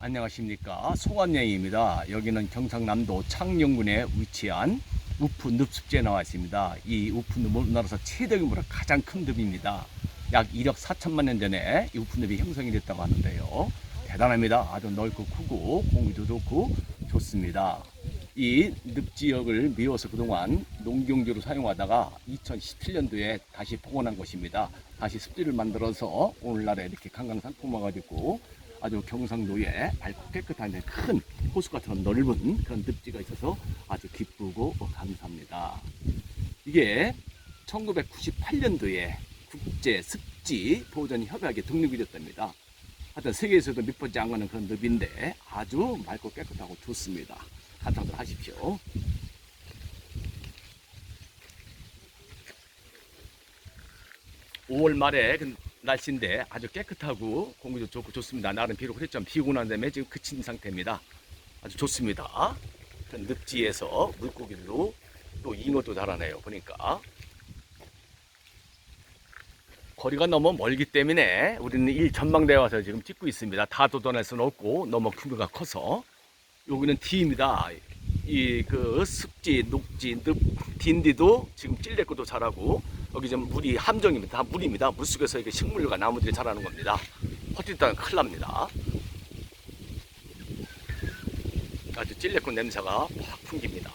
안녕하십니까 송환영입니다. 여기는 경상남도 창녕군에 위치한 우프 늪습지에 나와 있습니다. 이 우프 늪은 우리나라에서 최대 규모로 가장 큰 늪입니다. 약 1억 4천만 년 전에 이 우프 늪이 형성이 됐다고 하는데요. 대단합니다. 아주 넓고 크고 공기도 좋고 좋습니다. 이 늪 지역을 미워서 그동안 농경지로 사용하다가 2017년도에 다시 복원한 곳입니다. 다시 습지를 만들어서 오늘날에 이렇게 관광 상품화가 됐고 아주 경상도에 밝고 깨끗한 큰 호수 같은 넓은 그런 늪지가 있어서 아주 기쁘고 감사합니다. 이게 1998년도에 국제 습지 보전 협약에 등록이 됐답니다. 하여튼 세계에서도 몇 번째 안 가는 그런 늪인데 아주 맑고 깨끗하고 좋습니다. 감상들 하십시오. (5월) 말에 그 날씨인데 아주 깨끗하고 공기도 좋고 좋습니다. 나름 비록 그랬지만 비 오고 난 다음에 지금 그친 상태입니다. 아주 좋습니다. 그 늪지에서 물고기도 또 잉어도 자라네요. 보니까 거리가 너무 멀기 때문에 우리는 일 전망대에 와서 지금 찍고 있습니다. 다 도전할 수는 없고 너무 규모가 커서 여기는 D입니다. 이 그 습지, 녹지, 늪, 딘디도 지금 찔레고도 자라고 여기 지금 물이 함정입니다. 다 물입니다. 물 속에서 이게 식물과 나무들이 자라는 겁니다. 헛디다가 큰일 납니다. 아주 찔레꽃 냄새가 확 풍깁니다.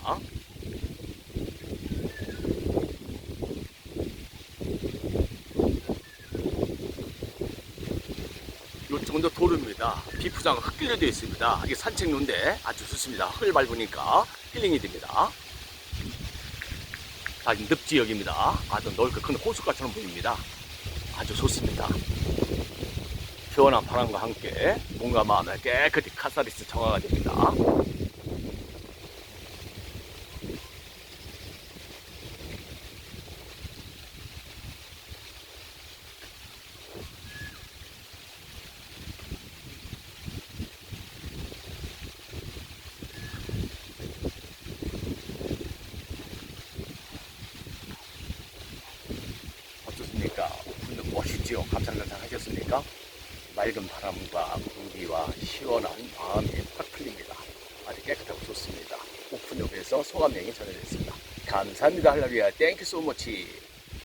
이쪽은 또 도로입니다. 비프장 흙길로 되어 있습니다. 이게 산책로인데 아주 좋습니다. 흙을 밟으니까 힐링이 됩니다. 자, 늪지역입니다. 아주 넓고 큰 호숫가처럼 보입니다. 아주 좋습니다. 시원한 바람과 함께 몸과 마음을 깨끗이 카사리스 정화가 됩니다. 어떻습니까? 오픈도 멋있지요? 감상감상 하셨습니까? 맑은 바람과 공기와 시원한 마음이 확 풀립니다. 아주 깨끗하고 좋습니다. 오픈역에서 소감명이 전해졌습니다. 감사합니다. 할라비아 땡큐 소머치.